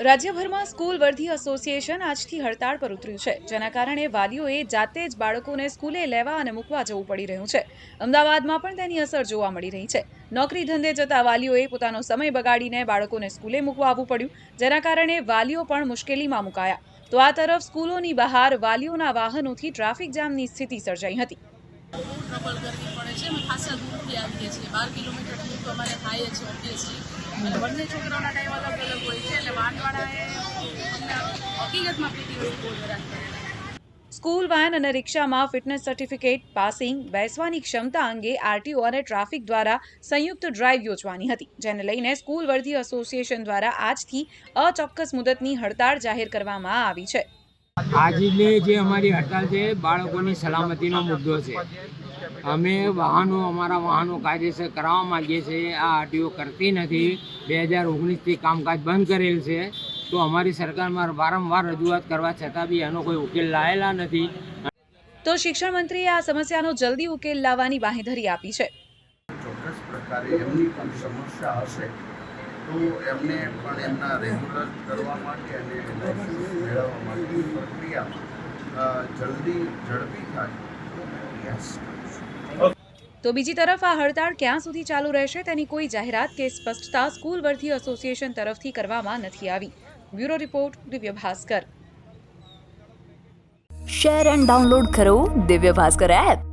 રાજ્યભરમાં school વર્ધી association આજથી હડતાળ પર ઉતર્યું છે. જેના કારણે વાલીઓએ જાતે જ બાળકોને સ્કૂલે લેવા અને મૂકવા જવું પડી રહ્યું છે. અમદાવાદમાં પણ તેની અસર જોવા મળી રહી છે. નોકરી ધંધે જતા વાલીઓએ પોતાનો સમય બગાડીને બાળકોને સ્કૂલે મૂકવા આવવું પડ્યું. જેના કારણે વાલીઓ પણ મુશ્કેલીમાં મુકાયા. તો આ તરફ સ્કૂલોની બહાર વાલીઓના વાહનોથી ટ્રાફિક જામની સ્થિતિ સર્જાઈ હતી. ટ્રબલ કરવી પડે છે. અમે ખાસા દૂરથી આવીએ છીએ. બાર કિલોમીટર દૂર તો અમારે થાય જ ઓબ્વિયસલી અને બંને છોકરાઓના ટાઈમ અલગ અલગ હોય છે. એટલે વાનવાળાએ અમને હકીકતમાં વસ્તુ બહુ હેરાન કરે સ્કૂલ વાન અને રિક્ષામાં ફિટનેસ સર્ટિફિકેટ, પાસિંગ, બેસવાની ક્ષમતા અંગે આરટીઓ અને ટ્રાફિક દ્વારા સંયુક્ત ડ્રાઈવ યોજવાની હતી, જેને લઈને સ્કૂલ વર્ધી એસોસિએશન દ્વારા આજથી અચોક્કસ મુદતની હડતાળ જાહેર કરવામાં આવી છે. આજની જે અમારી હડતાલ છે બાળકોની સલામતીનો મુદ્દો છે. અમે વાહનો અમારા વાહનો કાયદેસર કરાવવા માંગીએ છીએ. આ આરટીઓ કરતી નથી. બે હજાર ઓગણીસથી કામકાજ બંધ કરેલ છે. તો અમારી સરકારમાં વારંવાર રજૂઆત કરવા છતાં બી એનો કોઈ ઉકેલ લાયેલા નથી. તો શિક્ષણ મંત્રીએ આ સમસ્યાનો જલ્દી ઉકેલ લાવવાની બાંહેધરી આપી છે. ચોક્કસ પ્રકારે એમની પણ સમસ્યા હશે. તો એમને પણ એમના રેગ્યુલર કરવા માટે અને મેળવવા માટેની પ્રક્રિયા જલ્દી ઝડપી થાય તો પ્રયાસ તો બીજી તરફ આ હડતાળ ક્યાં સુધી ચાલુ રહેશે તેની કોઈ જાહેરાત કે સ્પષ્ટતા સ્કૂલ વર્ધી એસોસિએશન તરફથી કરવામાં નથી આવી. Bureau report Divya Bhaskar. Share and download કરો દિવ્ય ભાસ્કર એપ.